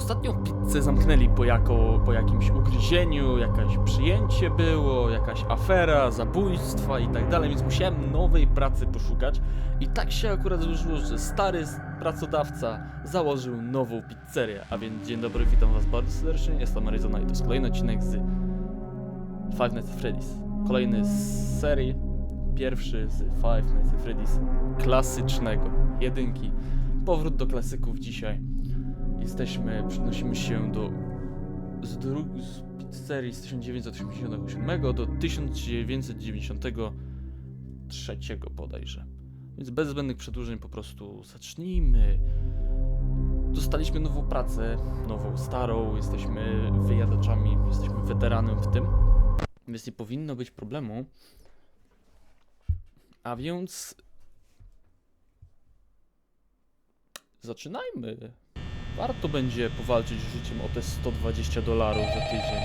Ostatnią pizzę zamknęli po, jako, po jakimś ugryzieniu, jakaś przyjęcie było, jakaś afera, zabójstwa i tak dalej, więc musiałem nowej pracy poszukać. I tak się akurat złożyło, że stary pracodawca założył nową pizzerię. A więc dzień dobry, witam was bardzo serdecznie, jestem Arizona i to jest kolejny odcinek z Five Nights at Freddy's. Kolejny z serii, pierwszy z Five Nights at Freddy's klasycznego, jedynki. Powrót do klasyków dzisiaj. Jesteśmy, przenosimy się do z, dru- z pizzerii z 1987 do 1993 bodajże. Więc bez zbędnych przedłużeń po prostu zacznijmy. Dostaliśmy nową pracę, nową, starą, jesteśmy wyjadaczami, jesteśmy weteranem w tym, więc nie powinno być problemu. A więc zaczynajmy. Warto będzie powalczyć życiem o te 120 dolarów za tydzień.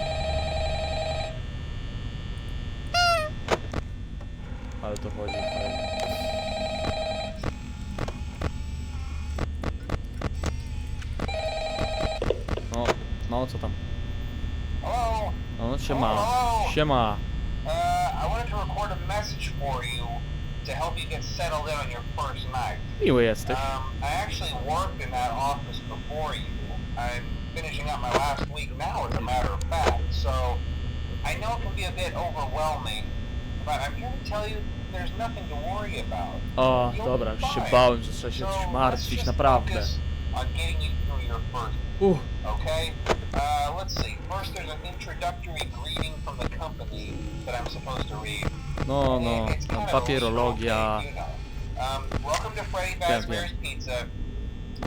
Ale to chodzi, fajnie. No, no co tam? No, siema. Siema. Uh, I wanted to record a message for you to help you get settled in on your first night. Miły jesteś. Um, I actually worked in that office before you. I'm finishing up my last week now, as a matter of fact, so I know it can be a bit overwhelming, but I'm here to tell you there's nothing to worry about. O, You'll dobra, be już się fine. bałem, że trzeba się So let's martwić, just naprawdę. focus on getting you through your first Uff, Okay. Uh, let's see. First, there's an introductory greeting from the company that I'm supposed to read. No, no, And it's tam kind of a papierologia. little thing, you know. Um, welcome to Freddy Fazbear's Pizza,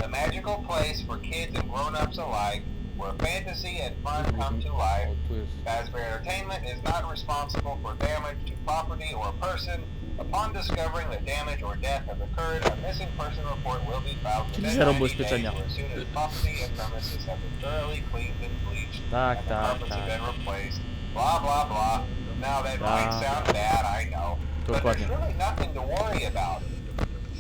a magical place for kids and grown-ups alike, where fantasy and fun come to life. O, tu jest. Fazbear Entertainment is not responsible for damage to property or person. Upon discovering that damage or death has occurred, a missing person report will be filed within 90 days or as soon as property and premises have been thoroughly cleaned and bleached Tak, and the tak, carpets have been replaced. Blah, blah, blah. Now that might sound bad, I know. But Dokładnie. there's really nothing to worry about.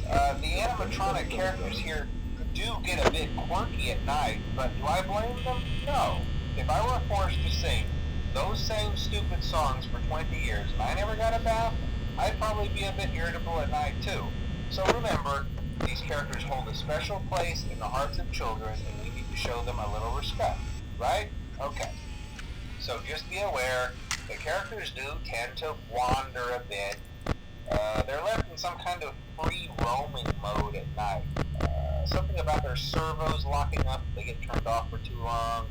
Uh, the animatronic characters here do get a bit quirky at night, but do I blame them? No. If I were forced to sing those same stupid songs for 20 years and I never got a bath, I'd probably be a bit irritable at night too. So remember, these characters hold a special place in the hearts of children and we need to show them a little respect, right? Okay. So just be aware, the characters do tend to wander a bit. Uh, they're left in some kind of free roaming mode at night. Uh, something about their servos locking up if they get turned off for too long.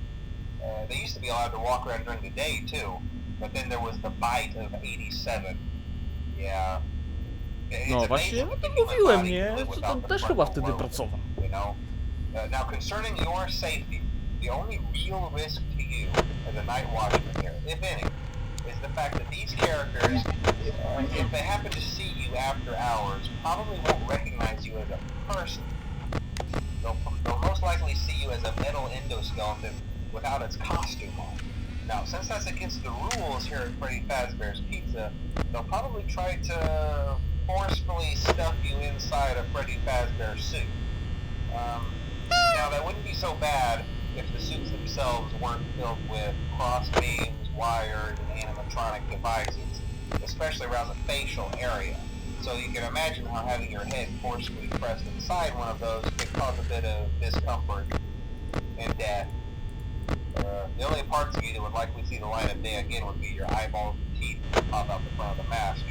Uh, they used to be allowed to walk around during the day too, but then there was the bite of 87. Yeah. It's No właśnie, no to mówiłem, nie? can live Że without on the też chyba wtedy pracował. you know. Uh, now, concerning your safety, the only real risk to you as a night watchman here, if any, is the fact that these characters, if they happen to see you after hours, probably won't recognize you as a person. They'll, they'll most likely see you as a metal endoskeleton without its costume on. Now, since that's against the rules here at Freddy Fazbear's Pizza, they'll probably try to forcefully stuff you inside a Freddy Fazbear suit. Um, now, that wouldn't be so bad if the suits themselves weren't filled with cross beams, wires, and animatronic devices, especially around the facial area. So you can imagine how having your head forcefully pressed inside one of those could cause a bit of discomfort and death. Uh, the only parts of you that would likely see the light of day again would be your eyeballs and teeth that pop out the front of the mask.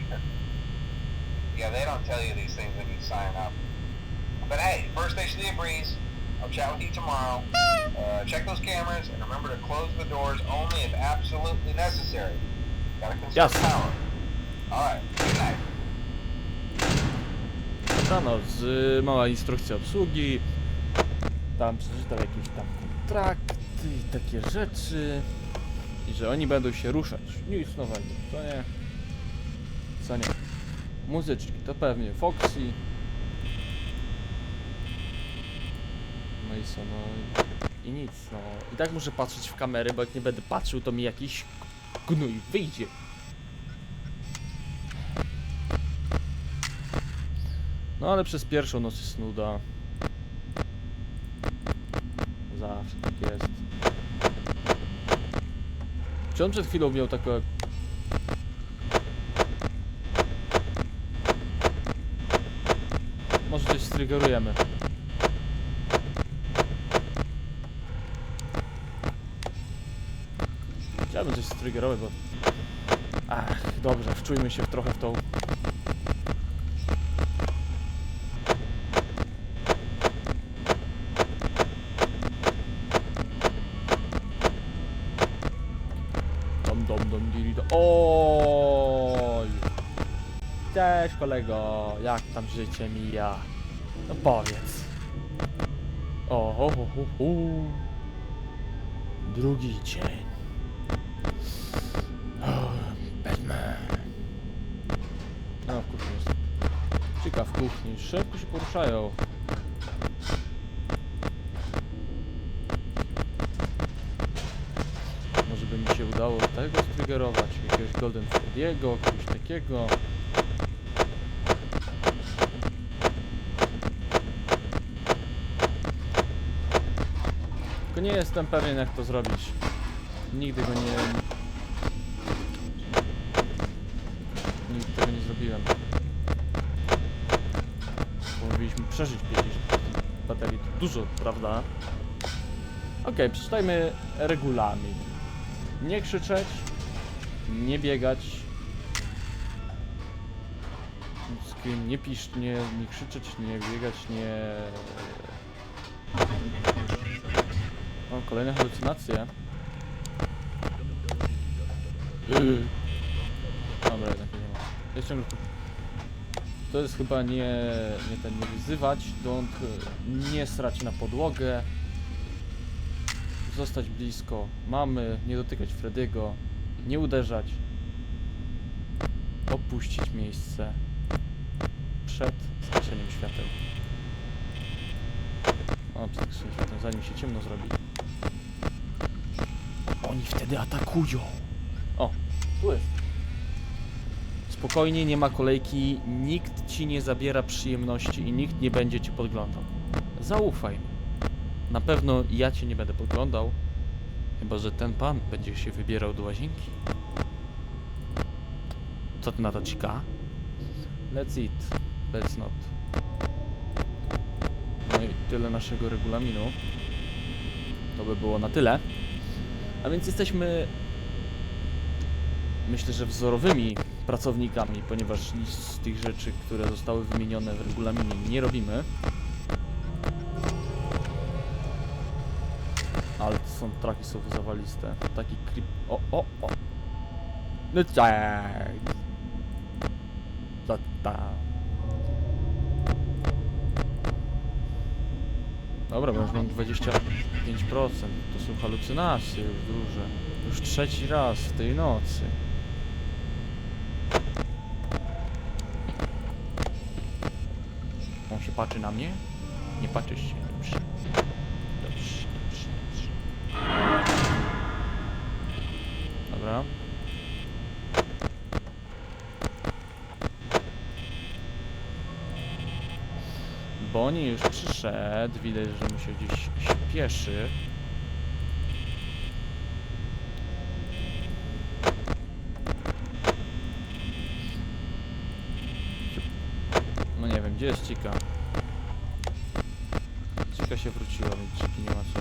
yeah, they don't tell you these things when you sign up. But hey, first station of the breeze. I'll chat with you tomorrow. Uh, check those cameras and remember to close the doors only if absolutely necessary. Gotta conserve Yes. power. Dobra, no, z, y, mała instrukcja obsługi. Tam przeczytał jakieś tam kontrakty i takie rzeczy. I że oni będą się ruszać. Nic nowego, co nie? Co nie? Muzyczki to pewnie Foxy. No i co, no i nic, no. I tak muszę patrzeć w kamerę, bo jak nie będę patrzył, to mi jakiś gnój wyjdzie. No ale przez pierwszą noc jest nuda. zawsze tak jest. Czy on przed chwilą miał takie... Może coś strygerujemy. Chciałbym coś strygerować, bo... Ach, dobrze, wczujmy się trochę w tą... kolego, jak tam życie mija? No powiedz. O, ho, ho, ho. Drugi dzień. O, Batman. No, w kuchni jest. Ciekaw w kuchni. Szybko się poruszają. Może by mi się udało tego striggerować, jakiegoś Golden Freddy'ego, kogoś takiego. Tylko nie jestem pewien jak to zrobić. Nigdy go nie... Nigdy tego nie zrobiłem. Bo Mówiliśmy przeżyć 50 baterii. To dużo, prawda? Okej, przeczytajmy regulamin. Nie krzyczeć, nie biegać. Nie pisz, nie, nie krzyczeć, nie biegać, nie... Kolejne halucynacje. Dobra, jednak nie ma. Jest ciągle... To jest chyba nie, nie ten, nie wyzywać, don't, nie srać na podłogę, zostać blisko mamy, nie dotykać Frediego, nie uderzać, opuścić miejsce przed zgaszeniem świateł. O, przed zgaszeniem świateł, zanim się ciemno zrobi. Oni wtedy atakują. O, tu jest. Spokojnie, nie ma kolejki, nikt ci nie zabiera przyjemności i nikt nie będzie cię podglądał. Zaufaj. Na pewno ja cię nie będę podglądał, chyba że ten pan będzie się wybierał do łazienki. Co ty na to cika? Let's eat, let's not. No i tyle naszego regulaminu. To by było na tyle. A więc jesteśmy myślę, że wzorowymi pracownikami, ponieważ nic z tych rzeczy, które zostały wymienione w regulaminie nie robimy. Ale są traki są zawaliste. Taki creep... O, o, o! No tak! Ta, ta. Dobra, bo już mam 25%. To są halucynacje już duże. Już trzeci raz w tej nocy. On się patrzy na mnie? Nie patrzysz się. Dobrze. Dobrze, dobrze, dobrze. Dobra. Bonnie już przyszedł. Widać, że mu się gdzieś śpieszy. No nie wiem, gdzie jest Cika? Cika się wróciła, więc Ciki nie ma co.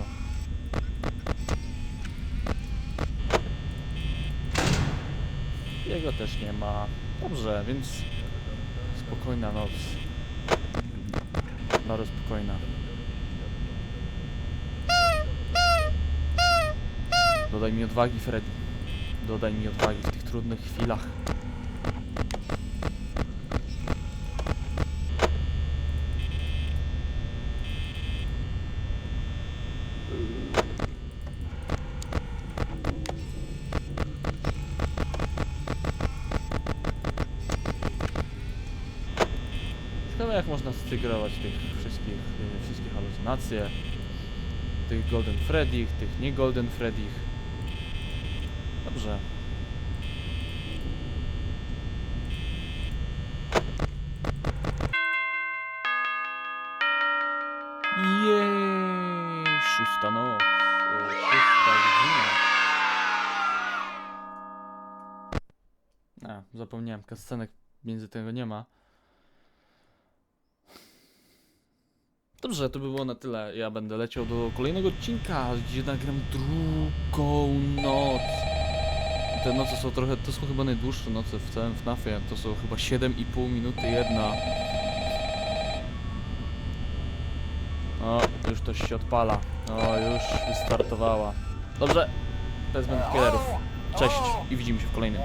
Jego też nie ma. Dobrze, więc spokojna noc. Bardzo spokojna. Dodaj mi odwagi, Freddy. Dodaj mi odwagi w tych trudnych chwilach. Jak można stygrować tych halucynacje. Tych Golden Freddy'ch, tych nie Golden Freddy'ch. Dobrze. Jej, Szósta noc. e, Szósta godzina. Zapomniałem, kascenek między tego nie ma. Dobrze, to by było na tyle. Ja będę leciał do kolejnego odcinka, gdzie nagram drugą noc. Te noce są trochę, to są chyba najdłuższe noce w całym FNAFie. To są chyba 7,5 minuty jedna. O, już to się odpala. O, już wystartowała. Dobrze, wezmę killerów. Cześć i widzimy się w kolejnym.